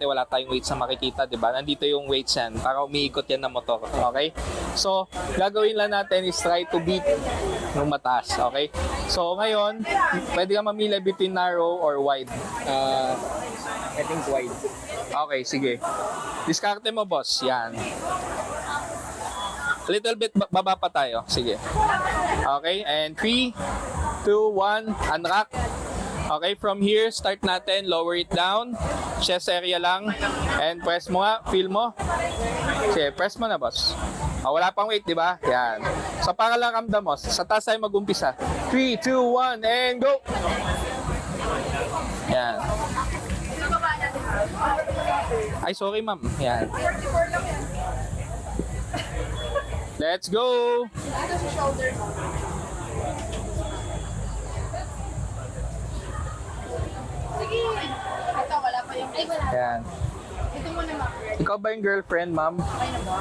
dati wala tayong weights na makikita, di ba? Nandito yung weights yan para umiikot yan ng motor. Okay? So, gagawin lang natin is try to beat yung mataas. Okay? So, ngayon, pwede ka mamili between narrow or wide. Uh, I think wide. Okay, sige. Diskarte mo, boss. Yan. Little bit ba- baba pa tayo. Sige. Okay, and 3, 2, 1, unrock. Okay, from here, start natin. Lower it down. Chest area lang. And press mo nga. Feel mo. Sige, press mo na, boss. Ah, wala pang weight, di ba? Yan. So, para lang ramdam mo. Sa taas tayo mag-umpisa. 3, 2, 1, and go! Yan. Ay, sorry ma'am. Yan. Let's go! Sige. Ito, wala pa yung... Ay, wala. Yan. Ito muna, ma'am. Ikaw ba yung girlfriend, ma'am? Okay na ba?